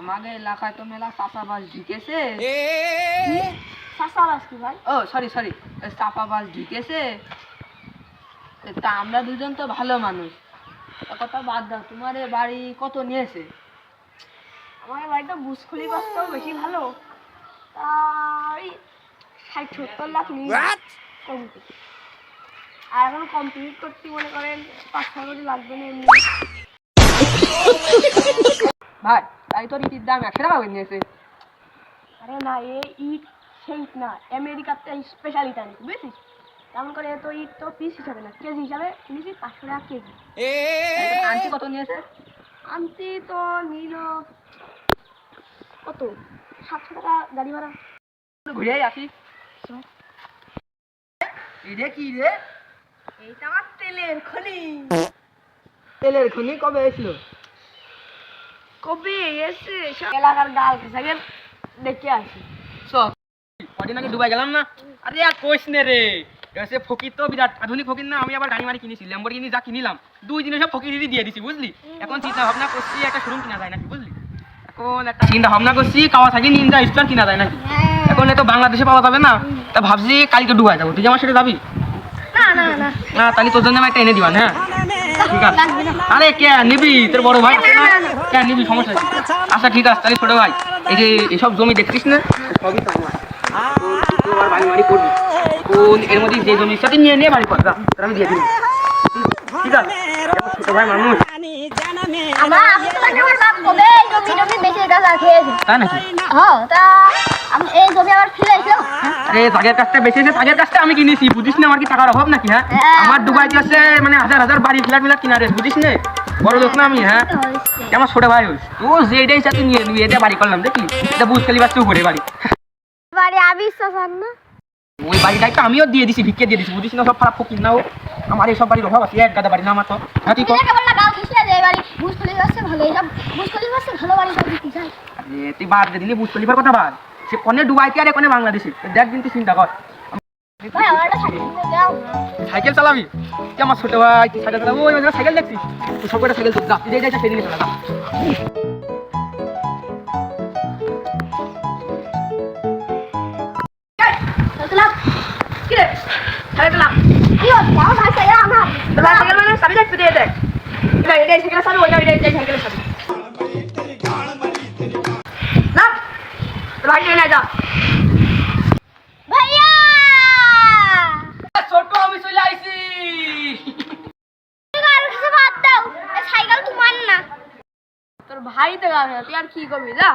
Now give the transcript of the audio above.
আমাদের এলাকায় তো মেলা চাষাবাস ঢুকেছে। চাষাবাস কি ভাই? ও সরি সরি চাপাবাস ঢুকেছে। তা আমরা দুজন তো ভালো মানুষ। কথা বাদ দাও তোমার বাড়ি কত নিয়েছে? আমার বাড়িটা বুসখুলি বাসটাও বেশি ভালো। তাই ষাট সত্তর লাখ নিয়ে আর এখন কমপ্লিট করতে মনে করেন পাঁচ কোটি লাগবে না এমনি। ভাই তাই তোর ইটির দাম একশো টাকা করে নিয়েছে আরে না এ ইট সেই ইট না আমেরিকাতে স্পেশাল ইট আনি বুঝেছিস তেমন করে তো ইট তো পিস হিসাবে না কেজি হিসাবে নিয়েছি পাঁচশো টাকা কেজি আনছি কত নিয়েছে আনতে তো নিল কত সাতশো টাকা গাড়ি ভাড়া ঘুরে আসি রে কি রে এইটা আমার তেলের খনি তেলের খনি কবে এসেছিল কবে এসে এলাকার গাল দেখে আসি। সব কদিন আগে দুবাই গেলাম না? আরে আর কোষ নে রে। সে ফকির তো বিরাট আধুনিক ফকির না আমি আবার গাড়ি মারি কিনেছি ল্যাম্বরগিনি যা কিনিলাম। দুই দিনে সব ফকিরই দিয়ে দিছি বুঝলি? এখন চিন্তা ভাবনা করছি একটা শোরুম কিনা যায় নাকি বুঝলি? এখন একটা চিন্তা ভাবনা করছি কাওয়াসাকি নিনজা স্টার কিনা যায় নাকি? এখন এ তো বাংলাদেশে পাওয়া যাবে না তা ভাবছি কালকে ডুবাই যাব। তুই আমার সাথে যাবি? না না না। না তাহলে তোর জন্য আমি একটা এনে দিবান হ্যাঁ? ঠিক আছে। আরে কে নিবি তোর বড় ভাই না? কে নিবি সমস্যা নেই। আচ্ছা ঠিক আছে তাহলে ছোট ভাই এই যে এসব জমি দেখছিস না? সবই তো আমার। তো তুই বাড়ি বাড়ি করবি। কোন এর মধ্যে যে জমির সাথে নিয়ে নিয়ে বাড়ি কর যা, আমি দিয়ে দিবি। ঠিক আছে? ছোট ভাই মানুষ। আমি তাই নাকি? হ্যাঁ তা এই জমি আবার ফিরে আরে কাছটা কাছটা কিনেছি বুঝিস না আমার কি টাকার অভাব নাকি হ্যাঁ? হ্যাঁ। আমার দুবাইতে আছে মানে হাজার হাজার বাড়ি ফ্ল্যাট মিলাট কিনা রে বুঝিস না? বড় লোক না আমি হ্যাঁ? আমার ছোট ভাই হইস ও যেটাই সাথে নিয়ে নিবি এটা বাড়ি করলাম দেখলি? এটা বুঝ খালি বাচ্চা উপরে বাড়ি। বাড়ি আর না। ওই বাড়িটাই তো আমিও দিয়ে দিছি ভিক্ষে দিয়ে দিছি বুঝিস না সব খারাপ ফকির না ও। আমার এইসব বাড়ির অভাব আছে এক গাদা বাড়ি না আমার তো। হ্যাঁ তুই তুই বাদ দে দিনি বুঝ কথা বাদ। সে কোনে ডুবাইতে আর কোনে বাংলাদেশে। দেখ দিন তুই চিন্তা কর। সাইকেল চালাবি? তুই আমার ছোট ভাই তুই সাইকেল চালাবো? ওই সাইকেল দেখছিস? তুই সব কটা সাইকেল যা তুই যাই সেদিনে চলা যা। কি কি ভাই সাইকেল আমার তো ভাই সাইকেল মানে চাবি দেখতে দিয়ে দেখ এটা এটা সাইকেল চাবি ওইটা ওইটা এই সাইকেল চাবি না তো ভাই নিয়ে যা ভাইয়া ছোট আমি চলে আইছি আর কিছু ভাই তো গান তুই আর কি করবি যা?